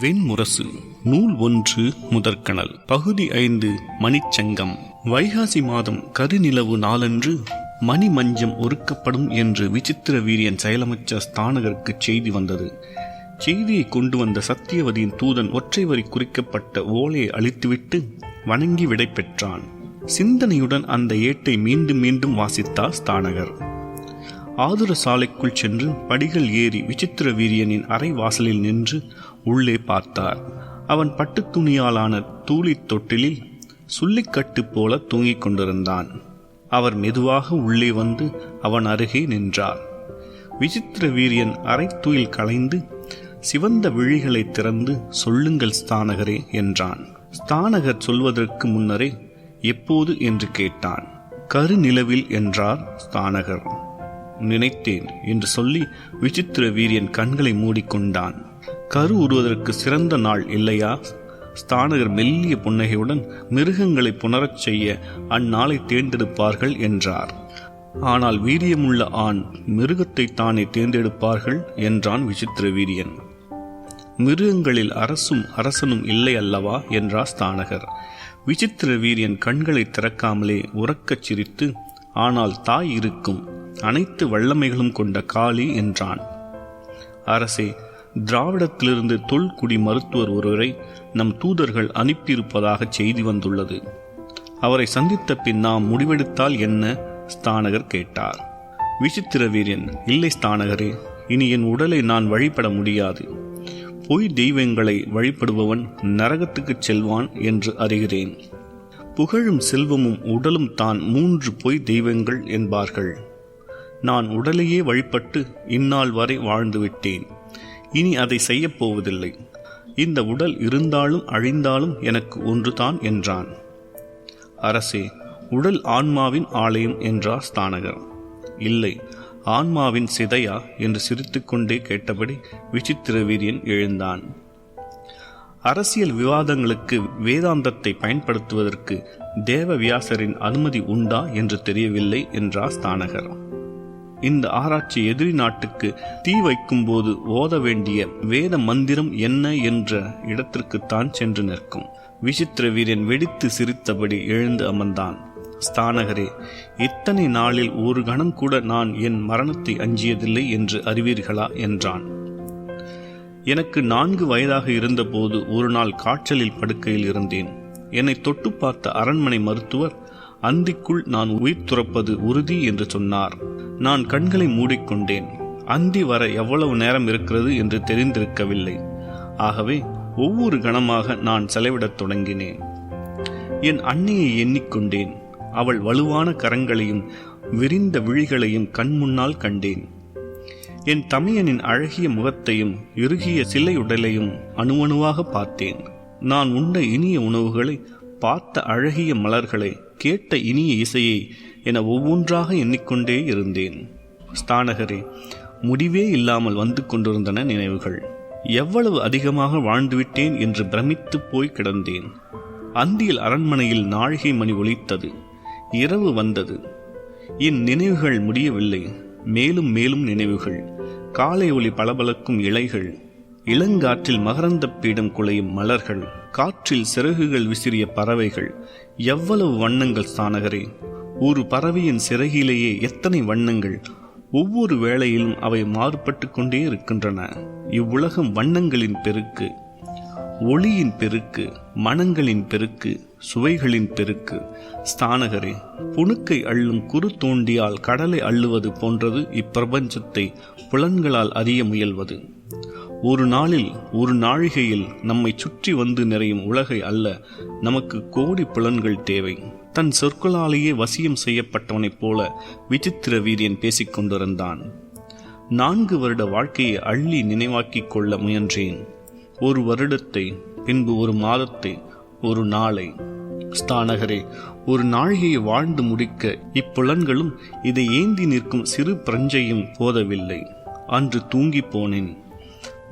வெண்முரசு. நூல் ஒன்று முதற்கணல். பகுதி ஐந்து மணிச்சங்கம். வைகாசி மாதம் கருநிலவு நாளன்று மணி மஞ்சம் ஒருக்கப்படும் என்று விசித்திர வீரியன் செயலமைச்சர் ஸ்தானகருக்கு செய்தி வந்தது. செய்தியை கொண்டு வந்த சத்தியவதியின் தூதன் ஒற்றை வரி குறிக்கப்பட்ட ஓலையை அழித்துவிட்டு வணங்கி விடை பெற்றான். சிந்தனையுடன் அந்த ஏட்டை மீண்டும் மீண்டும் வாசித்தார் ஸ்தானகர். ஆதுர சாலைக்குள் சென்று படிகள் ஏறி விசித்திர வீரியனின் அறை வாசலில் நின்று உள்ளே பார்த்தார். அவன் பட்டுத் துணியாலான தூளித் தொட்டிலில் சுள்ளிக்கட்டு போல தூங்கிக் கொண்டிருந்தான். அவர் மெதுவாக உள்ளே வந்து அவன் அருகே நின்றார். விசித்திர வீரியன் அரைத்துயில் கலைந்து சிவந்த விழிகளை திறந்து சொல்லுங்கள் ஸ்தானகரே என்றான். ஸ்தானகர் சொல்வதற்கு முன்னரே எப்போது? என்று கேட்டான். கருநிலவில் என்றார் ஸ்தானகர். நினைத்தேன் என்று சொல்லி விசித்திர வீரியன் கண்களை மூடிக்கொண்டான். கரு உருவதற்கு சிறந்த நாள் இல்லையா? ஸ்தானகர் மெல்லிய புன்னகையுடன் மிருகங்களை புணரச் செய்ய அந்நாளை தேர்ந்தெடுப்பார்கள் என்றார். ஆனால் வீரியமுள்ள ஆண் மிருகத்தை தானே தேர்ந்தெடுப்பார்கள் என்றான் விசித்திர வீரியன். மிருகங்களில் அரசும் அரசனும் இல்லை அல்லவா? என்றார் ஸ்தானகர். விசித்திர வீரியன் கண்களை திறக்காமலே உறக்கச் சிரித்து ஆனால் தாய் இருக்கும். அனைத்து வல்லமைகளும் கொண்ட காளி என்றான். அரசே திராவிடத்திலிருந்து தொல்குடி மருத்துவர் ஒருவரை நம் தூதர்கள் அனுப்பியிருப்பதாக செய்தி வந்துள்ளது. அவரை சந்தித்த பின் நாம் முடிவெடுத்தால் என்ன? ஸ்தானகர் கேட்டார். விசித்திர வீரியன் இல்லை ஸ்தானகரே இனி என் உடலை நான் வழிபட முடியாது. பொய் தெய்வங்களை வழிபடுபவன் நரகத்துக்குச் செல்வான் என்று அறிகிறேன். புகழும் செல்வமும் உடலும் தான் மூன்று பொய் தெய்வங்கள் என்பார்கள். நான் உடலையே வழிபட்டு இந்நாள் வரை வாழ்ந்துவிட்டேன். இனி அதை செய்யப் போவதில்லை இந்த உடல் இருந்தாலும் அழிந்தாலும் எனக்கு ஒன்றுதான் என்றான். அரசே உடல் ஆன்மாவின் ஆலயம் என்றார் ஸ்தானகர்? இல்லை ஆன்மாவின் சிதையா? என்று சிரித்துக்கொண்டே கேட்டபடி விசித்திர வீரியன் எழுந்தான். அரசியல் விவாதங்களுக்கு வேதாந்தத்தை பயன்படுத்துவதற்கு தேவவியாசரின் அனுமதி உண்டா என்று தெரியவில்லை என்றார் ஸ்தானகர்? இந்த ஆராய்ச்சி எதிரி நாட்டுக்கு தீ வைக்கும்போது ஓத வேண்டிய வேத மந்திரம் என்ன என்ற இடத்திற்குத்தான் சென்று நிற்கும். விசித்திர வீரன் வெடித்து சிரித்தபடி எழுந்து அமர்ந்தான். ஸ்தானகரே இத்தனை நாளில் ஒரு கணம் கூட நான் என் மரணத்தை அஞ்சியதில்லை என்று அறிவீர்களா? என்றான். எனக்கு நான்கு வயதாக இருந்தபோது ஒரு நாள் காய்ச்சலில் படுக்கையில் இருந்தேன். என்னை தொட்டு பார்த்த அரண்மனை மருத்துவர் அந்திக்குள் நான் உயிர் துறப்பது உறுதி என்று சொன்னார். நான் கண்களை மூடிக்கொண்டேன். அந்தி வர எவ்வளவு நேரம் இருக்கிறது என்று தெரிந்திருக்கவில்லை. ஆகவே ஒவ்வொரு கணமாக நான் செலவிடத் தொடங்கினேன். என் அன்னையை எண்ணிக்கொண்டேன். அவள் வலுவான கரங்களையும் விரிந்த விழிகளையும் கண் முன்னால் கண்டேன். என் தமையனின் அழகிய முகத்தையும் இறுகிய சிலையுடலையும் அணுவணுவாக பார்த்தேன். நான் உண்ட இனிய உணவுகளை பார்த்த அழகிய மலர்களை கேட்ட இனிய இசையை என ஒவ்வொன்றாக எண்ணிக்கொண்டே இருந்தேன். ஸ்தானகரே முடிவே இல்லாமல் வந்து கொண்டிருந்தன நினைவுகள். எவ்வளவு அதிகமாக வாழ்ந்துவிட்டேன் என்று பிரமித்து போய் கிடந்தேன். அந்தியில் அரண்மனையில் நாழிகை மணி ஒலித்தது. இரவு வந்தது. என் நினைவுகள் முடியவில்லை. மேலும் மேலும் நினைவுகள். காலை ஒளி பளபளக்கும் இலைகள். இளங்காற்றில் மகரந்த பீடம் குலையும் மலர்கள். காற்றில் சிறகுகள் விசிறிய பறவைகள். எவ்வளவு வண்ணங்கள் ஸ்தானகரே ஒரு பறவையின் சிறகிலேயே எத்தனை வண்ணங்கள்? ஒவ்வொரு வேளையிலும் அவை மாறுபட்டு கொண்டே இருக்கின்றன. இவ்வுலகம் வண்ணங்களின் பெருக்கு ஒளியின் பெருக்கு மனங்களின் பெருக்கு சுவைகளின் பெருக்கு. ஸ்தானகரே புணுக்கை அள்ளும் குறு தோண்டியால் கடலை அள்ளுவது போன்றது இப்பிரபஞ்சத்தை புலன்களால் அறிய முயல்வது. ஒரு நாளில் ஒரு நாழிகையில் நம்மை சுற்றி வந்து நிறையும் உலகை அல்ல நமக்கு கோடி புலன்கள் தேவை. தன் சொற்களாலேயே வசியம் செய்யப்பட்டவனைப் போல விசித்திர வீரியன் பேசிக் கொண்டிருந்தான். நான்கு வருட வாழ்க்கையை அள்ளி நினைவாக்கிக் கொள்ள முயன்றேன். ஒரு வருடத்தை பின்பு ஒரு மாதத்தை ஒரு நாளை. ஸ்தானகரே ஒரு நாழிகையை வாழ்ந்து முடிக்க இப்புலன்களும் இதை ஏந்தி நிற்கும் சிறு பிரஞ்சையும் போதவில்லை. அன்று தூங்கி போனேன்.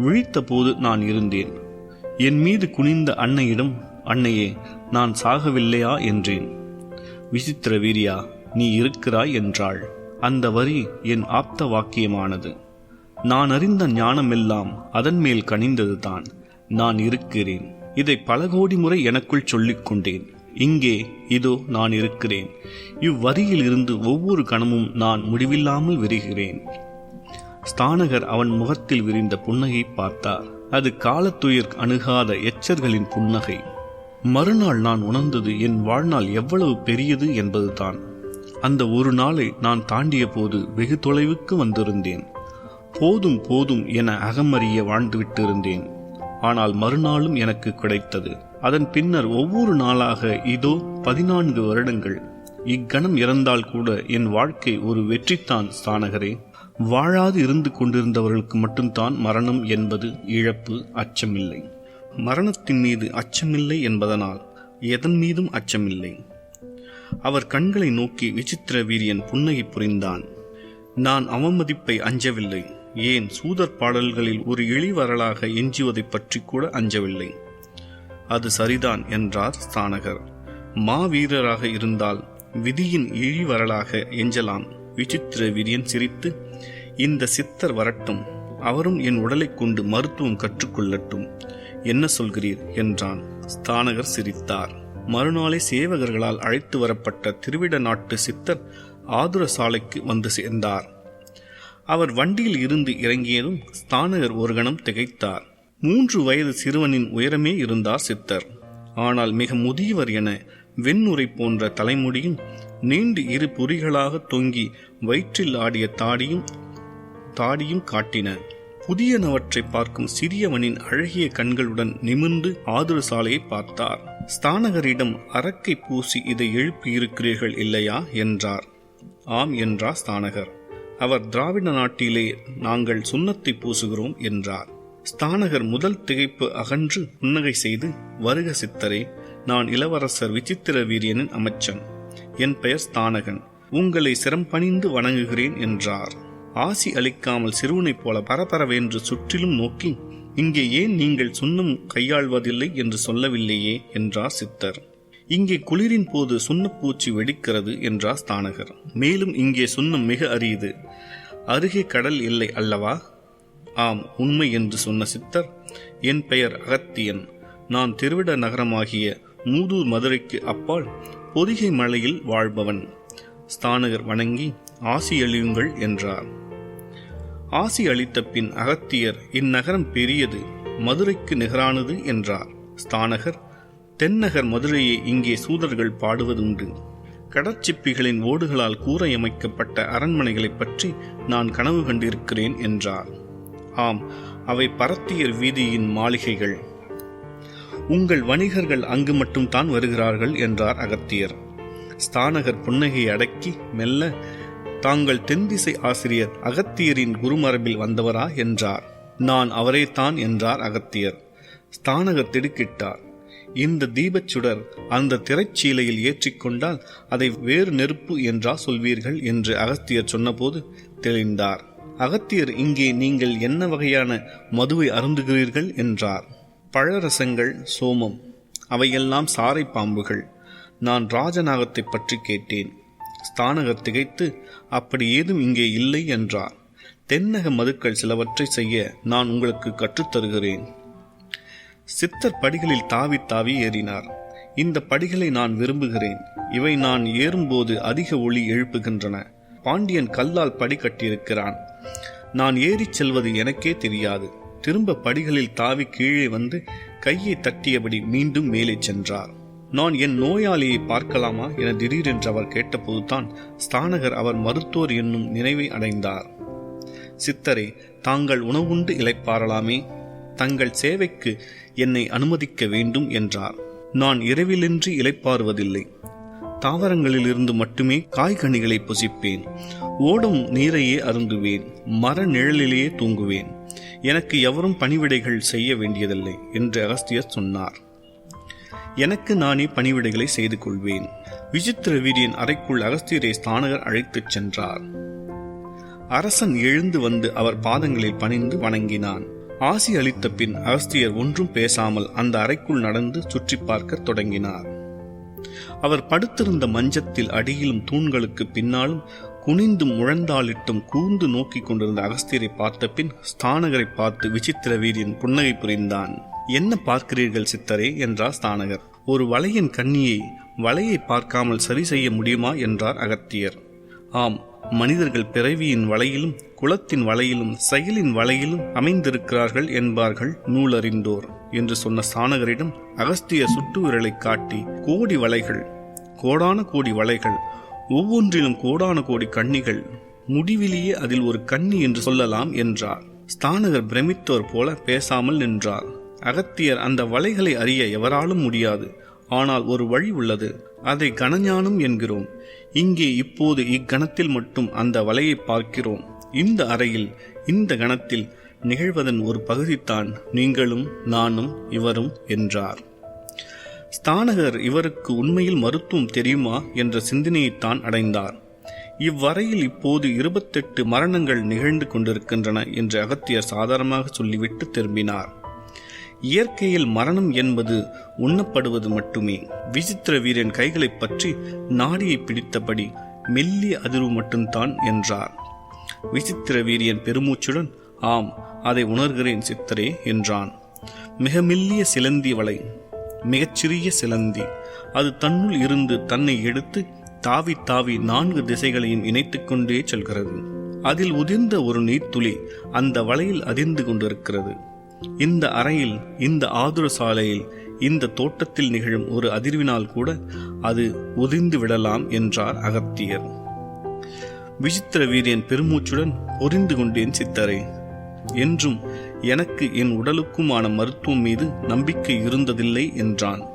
விழித்தபோது நான் இருந்தேன். என் மீது குனிந்த அன்னையிடம் அன்னையே நான் சாகவில்லையா? என்றேன். விசித்திர வீரியா நீ இருக்கிறாய் என்றாள். அந்த வரி என் ஆப்த வாக்கியமானது. நான் அறிந்த ஞானமெல்லாம் அதன் மேல் கனிந்ததுதான். நான் இருக்கிறேன். இதை பல கோடி முறை எனக்குள் சொல்லிக் கொண்டேன். இங்கே இதோ நான் இருக்கிறேன். இவ்வரியில் இருந்து ஒவ்வொரு கணமும் நான் முடிவில்லாமல் விரிகிறேன். ஸ்தானகர் அவன் முகத்தில் விரிந்த புன்னகை பார்த்தார். அது காலத்துயிர் அணுகாத எச்சர்களின் புன்னகை. மறுநாள் நான் உணர்ந்தது என் வாழ்நாள் எவ்வளவு பெரியது என்பதுதான். அந்த ஒரு நாளை நான் தாண்டிய போது வெகு தொலைவுக்கு வந்திருந்தேன். போதும் போதும் என அகமறிய வாழ்ந்துவிட்டிருந்தேன். ஆனால் மறுநாளும் எனக்கு கிடைத்தது. அதன் பின்னர் ஒவ்வொரு நாளாக இதோ பதினான்கு வருடங்கள். இக்கணம் இறந்தால் கூட என் வாழ்க்கை ஒரு வெற்றித்தான் ஸ்தானகரே. வாழாது இருந்து கொண்டிருந்தவர்களுக்கு மட்டும்தான் மரணம் என்பது இழப்பு அச்சமில்லை. மரணத்தின் மீது அச்சமில்லை என்பதனால் எதன் மீதும் அச்சமில்லை. அவர் கண்களை நோக்கி விசித்திர வீரியன் புன்னகை புரிந்தான். நான் அவமதிப்பை அஞ்சவில்லை. ஏன் சூதர் பாடல்களில் ஒரு இழிவரலாக எஞ்சுவதைப் பற்றி கூட அஞ்சவில்லை. அது சரிதான் என்றார் ஸ்தானகர். மாவீரராக இருந்தால் விதியின் இழிவரலாக எஞ்சலாம். விசித்திர வீரியன் சிரித்து இந்த சித்தர் வரட்டும். அவரும் என் உடலைக் கொண்டு மருத்துவம் கற்றுக்கொள்ளட்டும். என்ன சொல்கிறீர்? என்றான். ஸ்தானகர் சிரித்தார். மறுநாளே சேவகர்களால் அழைத்து வரப்பட்ட திருவிட நாட்டு சித்தர் ஆதுர சாலைக்கு வந்து சேர்ந்தார். அவர் வண்டியில் இருந்து இறங்கியதும் ஸ்தானகர் ஒரு கணம் திகைத்தார். மூன்று வயது சிறுவனின் உயரமே இருந்தார் சித்தர். ஆனால் மிக முதியவர் என வெண்ணுரை போன்ற தலைமுடியும் நீண்டு இரு பொறிகளாக தொங்கி வயிற்றில் ஆடிய தாடியும் தாடியும் காட்டின. புதியனவற்றை பார்க்கும் சிறியவனின் அழகிய கண்களுடன் நிமிர்ந்து ஆதுர சாலையை பார்த்தார். ஸ்தானகரிடம் அரக்கை பூசி இதை எழுப்பியிருக்கிறீர்கள் இல்லையா? என்றார். ஆம் என்றார் ஸ்தானகர். அவர் திராவிட நாட்டிலே நாங்கள் சுண்ணத்தை பூசுகிறோம் என்றார். ஸ்தானகர் முதல் திகைப்பு அகன்று புன்னகை செய்து வருக சித்தரே நான் இளவரசர் விசித்திர வீரியனின் அமைச்சன். என் பெயர் ஸ்தானகன். உங்களை சிரம் பணிந்து வணங்குகிறேன் என்றார். ஆசி அளிக்காமல் சிறுவனைப் போல பரபரவென்று சுற்றிலும் நோக்கி இங்கே ஏன் நீங்கள் சுண்ணம் கையாள்வதில்லை என்று சொல்லவில்லையே? என்றார் சித்தர். இங்கே குளிரின் போது சுண்ணப்பூச்சி வெடிக்கிறது என்றார் ஸ்தானகர். மேலும் இங்கே சுண்ணம் மிக அரியுது அருகே கடல் இல்லை அல்லவா? ஆம் உண்மை என்று சொன்ன சித்தர். என் பெயர் அகத்தியன். நான் திருவிட நகரமாகிய மூதூர் மதுரைக்கு அப்பால் பொதிகை மலையில் வாழ்பவன். ஸ்தானகர் வணங்கி ஆசியழியுங்கள் என்றார். ஆசி அளித்த பின் அகத்தியர் இந்நகரம் பெரியது மதுரைக்கு நிகரானது என்றார். ஸ்தானகர் தென்னகர் மதுரையை இங்கே சூதர்கள் பாடுவதுண்டு. கடற்சிப்பிகளின் ஓடுகளால் கூரையமைக்கப்பட்ட அரண்மனைகளைப் பற்றி நான் கனவு கண்டிருக்கிறேன் என்றார். ஆம் அவை பரத்தியர் வீதியின் மாளிகைகள். உங்கள் வணிகர்கள் அங்கு மட்டும் தான் வருகிறார்கள் என்றார் அகத்தியர். ஸ்தானகர் புன்னகையை அடக்கி மெல்ல தாங்கள் தென்திசை ஆசிரியர் அகத்தியரின் குருமரபில் வந்தவரா என்றார். நான் அவரேதான் என்றார் அகத்தியர். ஸ்தானகர் திடுக்கிட்டார். இந்த தீபச்சுடர் அந்த திரைச்சீலையில் ஏற்றிக்கொண்டால் அதை வேறு நெருப்பு என்றா சொல்வீர்கள் என்று அகத்தியர் சொன்னபோது தெளிந்தார். அகத்தியர் இங்கே நீங்கள் என்ன வகையான மதுவை அருந்துகிறீர்கள் என்றார். பழரசங்கள் சோமம் அவையெல்லாம் சாறை பாம்புகள். நான் ராஜநாகத்தை பற்றி கேட்டேன். ஸ்தானகர் திகைத்து அப்படி ஏதும் இங்கே இல்லை என்றார் தென்னக மதுக்கள் சிலவற்றை செய்ய நான் உங்களுக்கு கற்றுத்தருகிறேன். சித்தர் படிகளில் தாவி தாவி ஏறினார். இந்த படிகளை நான் விரும்புகிறேன். இவை நான் ஏறும்போது அதிக ஒளி எழுப்புகின்றன. பாண்டியன் கல்லால் படி கட்டியிருக்கிறான். நான் ஏறிச் செல்வது எனக்கே தெரியாது. திரும்ப படிகளில் தாவி கீழே வந்து கையை தட்டியபடி மீண்டும் மேலே சென்றார். நான் என் நோயாளியை பார்க்கலாமா என திடீரென்று அவர் கேட்டபோதுதான் ஸ்தானகர் அவர் மருத்துவர் என்னும் நினைவை அடைந்தார். சித்தரே தாங்கள் உணவுண்டு இழைப்பாரலாமே தங்கள் சேவைக்கு என்னை அனுமதிக்க வேண்டும் என்றார். நான் இரவிலின்றி இழைப்பாறுவதில்லை தாவரங்களிலிருந்து மட்டுமே காய்கனிகளை புசிப்பேன். ஓடும் நீரையே அருந்துவேன். மர நிழலிலேயே தூங்குவேன். எனக்கு எவரும் பணிவிடைகள் செய்ய வேண்டியதில்லை என்று அகஸ்தியர் சொன்னார். எனக்கு நானே பணிவிடைகளை செய்து கொள்வேன். விசித்திர வீரியன் அறைக்குள் அகஸ்தியரை ஸ்தானகர் அழைத்துச் சென்றார். அரசன் எழுந்து வந்து அவர் பாதங்களில் பணிந்து வணங்கினான். ஆசி அளித்த பின் அகஸ்தியர் ஒன்றும் பேசாமல் அந்த அறைக்குள் நடந்து சுற்றி பார்க்க தொடங்கினார். அவர் படுத்திருந்த மஞ்சத்தில் அடியிலும் தூண்களுக்கு பின்னாலும் குனிந்தும் முழந்தாளிட்டும் கூர்ந்து நோக்கிக் கொண்டிருந்த அகஸ்தியரை பார்த்த பின் ஸ்தானகரை பார்த்து விசித்திர வீரியன் புன்னகை புரிந்தான். என்ன பார்க்கிறீர்கள் சித்தரே? என்றார் ஸ்தானகர். ஒரு வலையின் கண்ணியை வலையை பார்க்காமல் சரி செய்ய முடியுமா? என்றார் அகத்தியர். ஆம் மனிதர்கள் பிறவியின் வலையிலும் குலத்தின் வலையிலும் செயலின் வலையிலும் அமைந்திருக்கிறார்கள் என்பார்கள் நூலறிந்தோர் என்று சொன்ன ஸ்தானகரிடம் அகஸ்திய சுட்டு விரலை காட்டி கோடி வலைகள் கோடான கோடி வலைகள் ஒவ்வொன்றிலும் கோடான கோடி கண்ணிகள் முடிவிலேயே அதில் ஒரு கண்ணி என்று சொல்லலாம் என்றார். ஸ்தானகர் பிரமித்தோர் போல பேசாமல் நின்றார். அகத்தியர் அந்த வலைகளை அறிய எவராலும் முடியாது. ஆனால் ஒரு வழி உள்ளது அதை கணஞானம் என்கிறோம். இங்கே இப்போது இக்கணத்தில் மட்டும் அந்த வலையை பார்க்கிறோம். இந்த அறையில் இந்த கணத்தில் நிகழ்வதன் ஒரு பகுதித்தான் நீங்களும் நானும் இவரும் என்றார். ஸ்தானகர் இவருக்கு உண்மையில் மருத்துவம் தெரியுமா என்ற சிந்தனையைத்தான் அடைந்தார். இவ்வரையில் இப்போது இருபத்தெட்டு மரணங்கள் நிகழ்ந்து கொண்டிருக்கின்றன என்று அகத்தியர் சாதாரணமாக சொல்லிவிட்டு திரும்பினார். இயற்கையில் மரணம் என்பது உண்ணப்படுவது மட்டுமே. விசித்திர வீரன் கைகளைப் பற்றி நாடியை பிடித்தபடி மெல்லிய அதிர்வு மட்டும்தான் என்றார். விசித்திர வீரியன் பெருமூச்சுடன் ஆம் அதை உணர்கிறேன் சித்தரே என்றான். மிக மெல்லிய சிலந்தி வலை மிகச்சிறிய சிலந்தி. அது தன்னுள் இருந்து தன்னை எடுத்து தாவி தாவி நான்கு திசைகளையும் இணைத்துக் கொண்டே செல்கிறது. அதில் உதிர்ந்த ஒரு நீர்த்துளி அந்த வலையில் அதிர்ந்து கொண்டிருக்கிறது. இந்த அறையில் இந்த ஆதுர சாலையில் இந்த தோட்டத்தில் நிகழும் ஒரு அதிர்வினால் கூட அது உதிர்ந்து விடலாம் என்றார் அகத்தியர். விசித்திர வீரியன் பெருமூச்சுடன் பொரிந்து கொண்டேன் சித்தரே. என்றும் எனக்கு என் உடலுக்குமான மருத்துவம் மீது நம்பிக்கை இருந்ததில்லை என்றான்.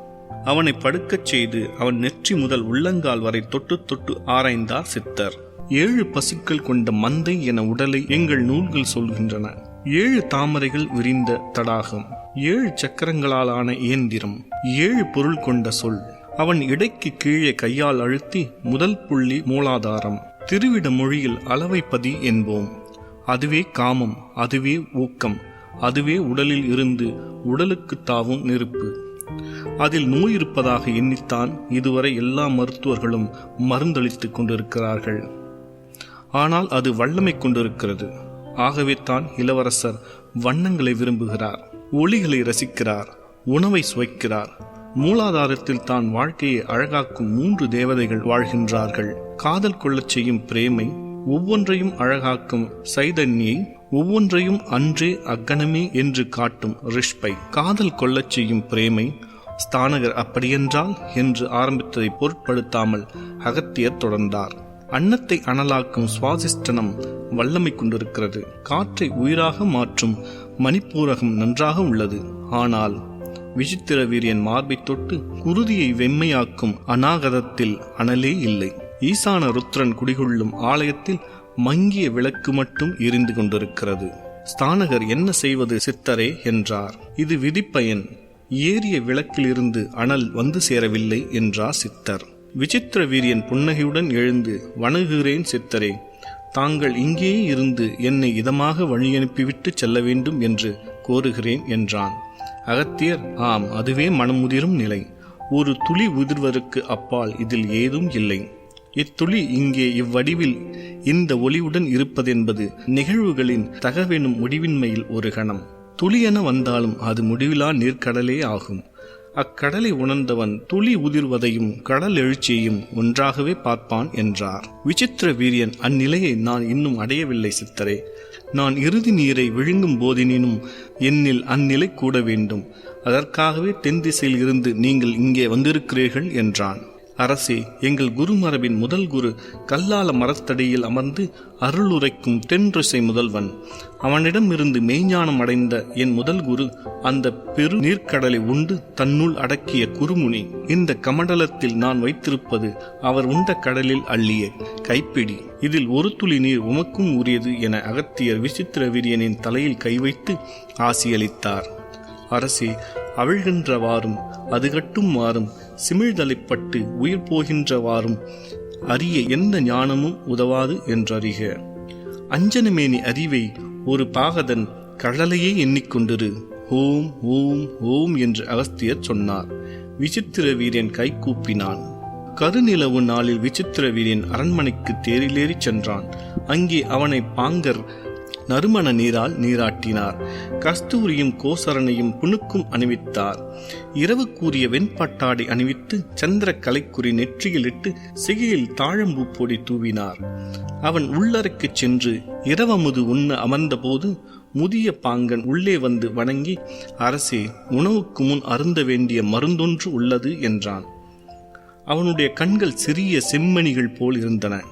அவனை படுக்கச் செய்து அவன் நெற்றி முதல் உள்ளங்கால் வரை தொட்டு தொட்டு ஆராய்ந்தார் சித்தர். ஏழு பசுக்கள் கொண்ட மந்தை என உடலை எங்கள் நூல்கள் சொல்கின்றன. ஏழு தாமரைகள் விரிந்த தடாகம் ஏழு சக்கரங்களாலான இயந்திரம் ஏழு பொருள் கொண்ட சொல். அவன் இடைக்கு கீழே கையால் அழுத்தி முதல் புள்ளி மூலாதாரம் திருவிட மொழியில் அளவைப்பதி என்போம். அதுவே காமம் அதுவே ஊக்கம் அதுவே உடலில் இருந்து உடலுக்கு தாவும் நெருப்பு. அதில் நோய் இருப்பதாக எண்ணித்தான் இதுவரை எல்லா மருத்துவர்களும் மருந்தளித்துக் கொண்டிருக்கிறார்கள். ஆனால் அது வல்லமை கொண்டிருக்கிறது. ஆகவே தான் இளவரசர் வண்ணங்களை விரும்புகிறார் ஒளிகளை ரசிக்கிறார் உணவை சுவைக்கிறார். மூலாதாரத்தில் தான் வாழ்க்கையை அழகாக்கும் மூன்று தேவதைகள் வாழ்கின்றார்கள். காதல் கொள்ளச் செய்யும் பிரேமை ஒவ்வொன்றையும் அழகாக்கும் சைதன்யை ஒவ்வொன்றையும் அன்றே அக்கணமே என்று காட்டும் ரிஷ்பை. காதல் கொள்ளச் செய்யும் பிரேமை ஸ்தானகர் அப்படியென்றால் என்று ஆரம்பித்ததை பொருட்படுத்தாமல் அகத்தியர் தொடர்ந்தார். அன்னத்தை அனலாக்கும் சுவாசிஷ்டனம் வல்லமை கொண்டிருக்கிறது. காற்றை உயிராக மாற்றும் மணிப்பூரகம் நன்றாக உள்ளது. ஆனால் விசித்திர வீரியன் மார்பை தொட்டு குருதியை வெம்மையாக்கும் அநாகதத்தில் அனலே இல்லை. ஈசான ருத்ரன் குடிகொள்ளும் ஆலயத்தில் மங்கிய விளக்கு மட்டும் எரிந்து கொண்டிருக்கிறது. ஸ்தானகர் என்ன செய்வது சித்தரே என்றார். இது விதிப்பயன். ஏறிய விளக்கிலிருந்து அனல் வந்து சேரவில்லை என்றார் சித்தர். விசித்திர வீரியன் புன்னகையுடன் எழுந்து வணங்குகிறேன் சித்தரே தாங்கள் இங்கேயே இருந்து என்னை இதமாக வழியனுப்பிவிட்டு செல்ல வேண்டும் என்று கோருகிறேன் என்றான். அகத்தியர் ஆம் அதுவே மனமுதிரும் நிலை. ஒரு துளி உதிர்வதற்கு அப்பால் இதில் ஏதும் இல்லை. இத்துளி இங்கே இவ்வடிவில் இந்த ஒளிவுடன் இருப்பதென்பது நிகழ்வுகளின் தகவெனும் முடிவின்மையில் ஒரு கணம். துளியென வந்தாலும் அது முடிவிலா நீர்க்கடலே ஆகும். அக்கடலை உணர்ந்தவன் துளி உதிர்வதையும் கடல் எழுச்சியையும் ஒன்றாகவே பார்ப்பான் என்றார். விசித்திர வீரியன் அந்நிலையை நான் இன்னும் அடையவில்லை சித்தரே. நான் இறுதி நீரை விழுங்கும் போதினும் என்னில் அந்நிலை கூட வேண்டும். அதற்காகவே தென் திசையில் இருந்து நீங்கள் இங்கே வந்திருக்கிறீர்கள் என்றான். அரசே எங்கள் குருமரபின் முதல் குரு கல்லால மரத்தடியில் அமர்ந்து அருளுரைக்கும் தென்றிசை முதல்வன். அவனிடமிருந்து மெய்ஞானம் அடைந்த என் முதல் குரு அந்த பெரு நீர்க்கடலை உண்டு தன்னுள் அடக்கிய குருமுனி. இந்த கமண்டலத்தில் நான் வைத்திருப்பது அவர் உண்ட கடலில் அள்ளிய கைப்பிடி. இதில் ஒரு துளி நீர் உமக்கும் உரியது என அகத்தியர் விசித்திர வீரியனின் தலையில் கை வைத்து ஆசியளித்தார். அரசே அவிழ்கின்றவாறும் அது கட்டும் மாறும் சிமிழ்தலைப்பட்டு உயிர் போகின்றவாறும் அறிய எந்த ஞானமும் உதவாது என்றறிக. அஞ்சனமேனி அறிவை ஒரு பாகதன் கடலையே எண்ணிக்கொண்டிரு ஓம் ஓம் ஓம் என்று அகஸ்தியர் சொன்னார். விசித்திர வீரன் கை கூப்பினான். கருநிலவு நாளில் விசித்திர வீரன் அரண்மனைக்கு தேரிலேறி சென்றான். அங்கே அவனை பாங்கர் நறுமண நீரால் நீராட்டினார். கஸ்தூரியும் கோசரனையும் புனுக்கும் அணிவித்தார். இரவு கூறிய வெண்பட்டாடை அணிவித்து சந்திர கலைக்குறி நெற்றியிலிட்டு சிகையில் தாழம்பூ பொடி தூவினார். அவன் உள்ளறைக்கு சென்று இரவமுது உண்ண அமர்ந்தபோது முதிய பாங்கன் உள்ளே வந்து வணங்கி அரசே உணவுக்கு முன் அருந்த வேண்டிய மருந்தொன்று உள்ளது என்றான். அவனுடைய கண்கள் சிறிய செம்மணிகள் போல் இருந்தன.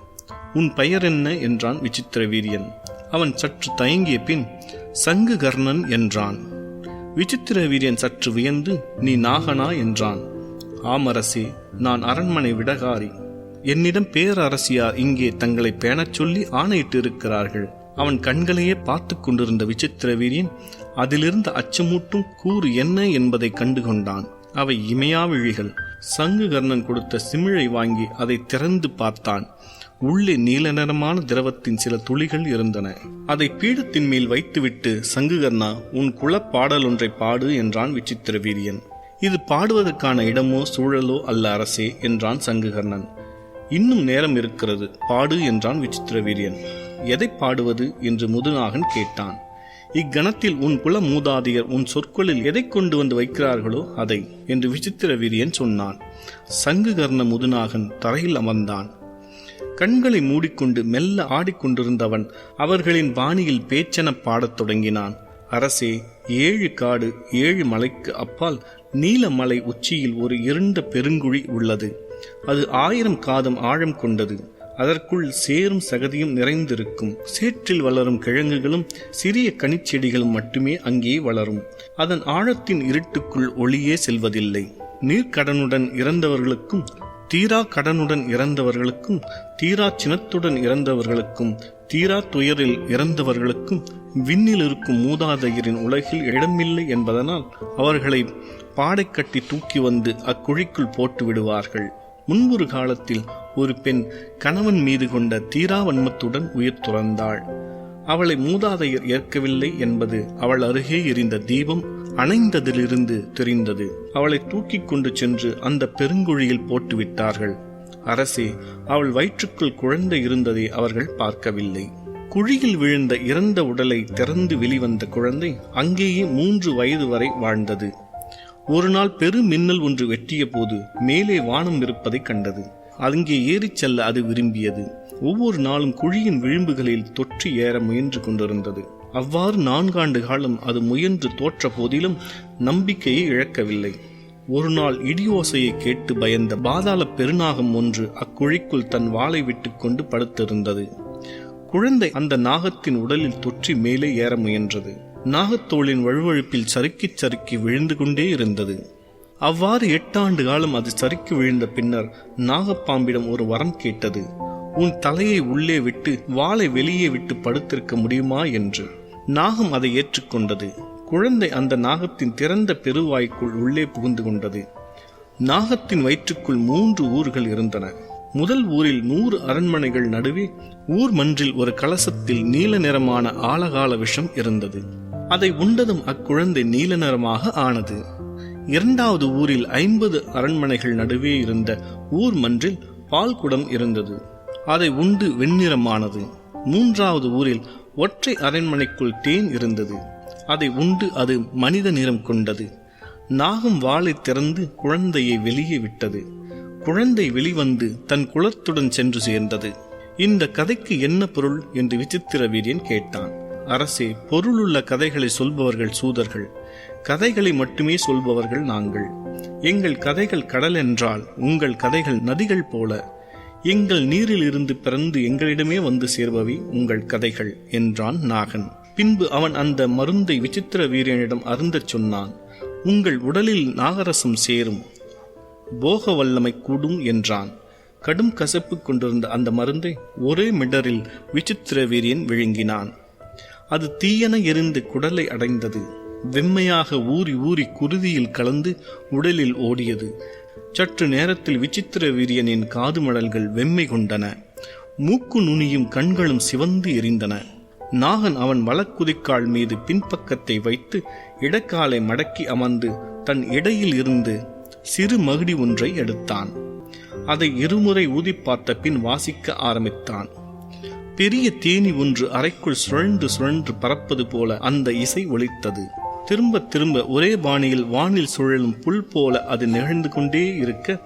உன் பெயர் என்ன? என்றான் விசித்திர வீரியன். அவன் சற்று தயங்கிய பின் சங்கு கர்ணன் என்றான். விசித்திர வீரியன் சற்று வியந்து நீ நாகனா என்றான். ஆமரசே நான் அரண்மனை விடகாரி. என்னிடம் பேரரசியார் இங்கே தங்களை பேணச் சொல்லி ஆணையிட்டு இருக்கிறார்கள் அவன் கண்களையே பார்த்து கொண்டிருந்த விசித்திர வீரியன் அதிலிருந்த அச்சமூட்டும் கூறு என்ன என்பதை கண்டுகொண்டான். அவை இமையாவிழிகள் சங்கு கர்ணன் கொடுத்த சிமிழை வாங்கி அதை திறந்து பார்த்தான். உள்ளே நீல நிறமான திரவத்தின் சில துளிகள் இருந்தன. அதை பீடத்தின் மேல் வைத்துவிட்டு சங்குகர்ணா உன் குலப்பாடல் ஒன்றை பாடு என்றான் விசித்திர வீரியன். இது பாடுவதற்கான இடமோ சூழலோ அல்ல அரசே என்றான் சங்குகர்ணன் இன்னும் நேரம் இருக்கிறது பாடு என்றான் விசித்திர வீரியன். எதை பாடுவது? என்று முதுநாகன் கேட்டான். இக்கணத்தில் உன் குல மூதாதையர் உன் சொற்களில் எதை கொண்டு வந்து வைக்கிறார்களோ அதை என்று விசித்திர வீரியன் சொன்னான். சங்குகர்ண முதுநாகன் தரையில் அமர்ந்தான். கண்களை மூடிக்கொண்டு மெல்ல ஆடிக்கொண்டிருந்தவன் அவர்களின் வாணியில் பேச்சென பாடத் தொடங்கினான். அரசே ஏழு காடு ஏழு மலைக்கு அப்பால் நீலமலை உச்சியில் ஒரு இருண்ட பெருங்குழி உள்ளது. அது ஆயிரம் காதம் ஆழம் கொண்டது. அதற்குள் சேரும் சகதியும் நிறைந்திருக்கும். சேற்றில் வளரும் கிழங்குகளும் சிறிய கனிச்செடிகளும் மட்டுமே அங்கே வளரும். அதன் ஆழத்தின் இருட்டுக்குள் ஒளியே செல்வதில்லை. நீர்க்கடனுடன் இறந்தவர்களுக்கும் தீரா கடனுடன் இறந்தவர்களுக்கும் தீரா சினத்துடன் இறந்தவர்களுக்கும் தீரா துயரில் இறந்தவர்களுக்கும் விண்ணில் இருக்கும் மூதாதையரின் உலகில் இடமில்லை என்பதனால் அவர்களை பாடை கட்டி தூக்கி வந்து அக்குழிக்குள் போட்டு விடுவார்கள். முன்பொரு காலத்தில் ஒரு பெண் கணவன் மீது கொண்ட தீராவன்மத்துடன் உயிர் துறந்தாள். அவளை மூதாதையர் ஏற்கவில்லை என்பது அவள் அருகே எரிந்த தீபம் அணைந்ததிலிருந்து தெரிந்தது. அவளை தூக்கிக் கொண்டு சென்று அந்த பெருங்குழியில் போட்டு விட்டார்கள் அரசே அவள் வயிற்றுக்குள் குழந்தை இருந்ததை அவர்கள் பார்க்கவில்லை. குழியில் விழுந்த இறந்த உடலை திறந்து வெளிவந்த குழந்தை அங்கேயே மூன்று வயது வரை வாழ்ந்தது. ஒரு நாள் பெரு மின்னல் ஒன்று வெட்டிய போது மேலே வானம் இருப்பதை கண்டது. அங்கே ஏறிச் செல்ல அது விரும்பியது. ஒவ்வொரு நாளும் குழியின் விளிம்புகளில் தொற்றி ஏற முயன்று கொண்டிருந்தது. அவ்வாறு நான்காண்டு காலம் அது முயன்று தோற்ற போதிலும் நம்பிக்கையை இழக்கவில்லை. ஒரு நாள் இடியோசையை கேட்டு பயந்த பாதாள பெருநாகம் ஒன்று அக்குழிக்குள் தன் வாளை விட்டுக்கொண்டு படுத்திருந்தது. குழந்தை அந்த நாகத்தின் உடலில் தொற்றி மேலே ஏற முயன்றது. நாகத்தோளின் வழுவழுப்பில் சறுக்கிச் சறுக்கி விழுந்து கொண்டே இருந்தது. அவ்வாறு எட்டாண்டு காலம் அது சறுக்கி விழுந்த பின்னர் நாகப்பாம்பிடம் ஒரு வரம் கேட்டது. உன் தலையை உள்ளே விட்டு வாளை வெளியே விட்டு படுத்திருக்க முடியுமா? என்று. நாகம் அதை ஏற்றுக்கொண்டது. குழந்தை அந்த நாகத்தின் திறந்த பெருவாய்க்குள் உள்ளே புகுந்து கொண்டது. நாகத்தின் வயிற்றுக்குள் மூன்று ஊர்கள் இருந்தன. முதல் ஊரில் நூறு அரண்மனைகள் நடுவே ஊர் மன்றில் ஒரு கலசத்தில் நீல நிறமான ஆழகால விஷம் இருந்தது. அதை உண்டதும் அக்குழந்தை நீல நிறமாக ஆனது. இரண்டாவது ஊரில் ஐம்பது அரண்மனைகள் நடுவே இருந்த ஊர் மன்றில் பால் குடம் இருந்தது. அதை உண்டு வெண்ணிறமானது. மூன்றாவது ஊரில் ஒற்றை அரண்மனைக்குள் தேன் இருந்தது. அதை உண்டு அது மனித நிறம் கொண்டது. நாகம் வாளை திறந்து குழந்தையை வெளியே விட்டது. குழந்தை வெளிவந்து தன் குலத்துடன் சென்று சேர்ந்தது. இந்த கதைக்கு என்ன பொருள்? என்று விசித்திர வீரியன் கேட்டான். அரசே பொருளுள்ள கதைகளை சொல்பவர்கள் சூதர்கள். கதைகளை மட்டுமே சொல்பவர்கள் நாங்கள். எங்கள் கதைகள் கடல் என்றால் உங்கள் கதைகள் நதிகள் போல. எங்கள் நீரில் இருந்து பிறந்து எங்களிடமே வந்து சேர்பவை உங்கள் கதைகள் என்றான் நாகன். பின்பு அவன் அந்த மருந்தை விசித்திர வீரியனிடம் அருந்தச் சொன்னான். உங்கள் உடலில் நாகரசம் சேரும். போக வல்லமை கூடும் என்றான். கடும் கசப்பு கொண்டிருந்த அந்த மருந்தை ஒரே மிடரில் விசித்திர வீரியன் விழுங்கினான். அது தீயென எரிந்து குடலை அடைந்தது. வெம்மையாக ஊறி ஊறி குருதியில் கலந்து உடலில் ஓடியது. சற்று நேரத்தில் விசித்திர வீரியனின் காது மடல்கள் வெம்மை கொண்டன. மூக்கு நுனியும் கண்களும் சிவந்து எரிந்தன. நாகன் அவன் வலக்குதிக்கால் மீது பின்பக்கத்தை வைத்து இடக்காலை மடக்கி அமர்ந்து தன் இடையில் இருந்து சிறு மகுடி ஒன்றை எடுத்தான். அதை இருமுறை ஊதி பார்த்த பின் வாசிக்க ஆரம்பித்தான். பெரிய தேனி ஒன்று அறைக்குள் சுழன்று சுழன்று பறப்பது போல அந்த இசை ஒலித்தது. திரும்ப திரும்ப ஒரே பாணியில் வானில் சுழலும் புல் போல அது நிகழ்ந்து கொண்டே இருக்க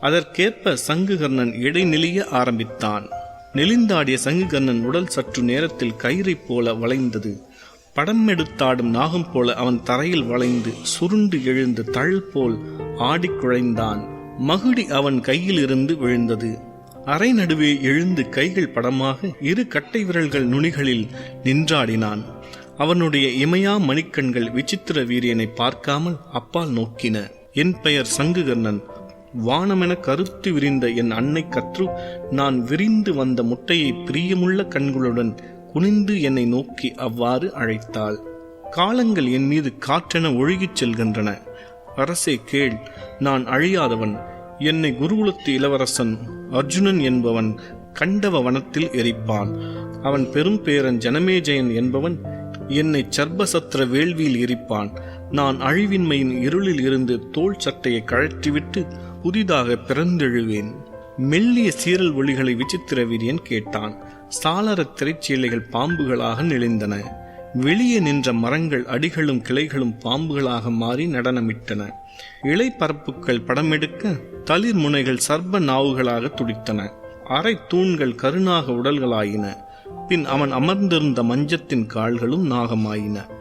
அதற்கேற்ப சங்குகர்ணன் இடைநிலைய ஆரம்பித்தான். நெளிந்தாடிய சங்குகர்ணன் உடல் சற்று நேரத்தில் கயிறைப் போல வளைந்தது. படம் எடுத்தாடும் நாகம் போல அவன் தரையில் வளைந்து சுருண்டு எழுந்து தள் போல் ஆடிக் குழைந்தான். மகுடி அவன் கையில் இருந்து விழுந்தது. அரை நடுவே எழுந்து கைகள் படமாக இரு கட்டை விரல்கள் நுனிகளில் நின்றாடினான். அவனுடைய இமையா மணிக்கண்கள் விசித்திர வீரியனை பார்க்காமல் அப்பால் நோக்கின. என் பெயர் சங்குகர்ணன். வானமென கருத்து விரிந்த என் அன்னை கற்று நான் விரிந்து வந்த முட்டையை பிரியமுள்ள கண்களுடன் குனிந்து என்னை நோக்கி அவ்வாறு அழைத்தாள். காலங்கள் என் மீது காற்றென ஒழுகிச் செல்கின்றன. அரசே கேள் நான் அழியாதவன். என்னை குருகுலத்து இளவரசன் அர்ஜுனன் என்பவன் கண்டவ வனத்தில் எரிப்பான். அவன் பெரும் பேரன் ஜனமேஜயன் என்பவன் என்னை சர்பசத்திர வேள்வியில் எரிப்பான். நான் அழிவின்மையின் இருளில் இருந்து தோள் சட்டையை கழற்றிவிட்டு புதிதாக பிறந்தெழுவேன். மெல்லிய சீரல் ஒளிகளை விசித்திர வீரியன் கேட்டான். சாளர திரைச்சீலைகள் பாம்புகளாக நெளிந்தன. வெளியே நின்ற மரங்கள் அடிகளும் கிளைகளும் பாம்புகளாக மாறி நடனமிட்டன. இலை பரப்புக்கள் படமெடுக்க தளிர் முனைகள் சர்ப நாவுகளாக துடித்தன. அரை தூண்கள் கருணாக உடல்களாயின. பின் அவன் அமர்ந்திருந்த மஞ்சத்தின் கால்களும் நாகமாயின.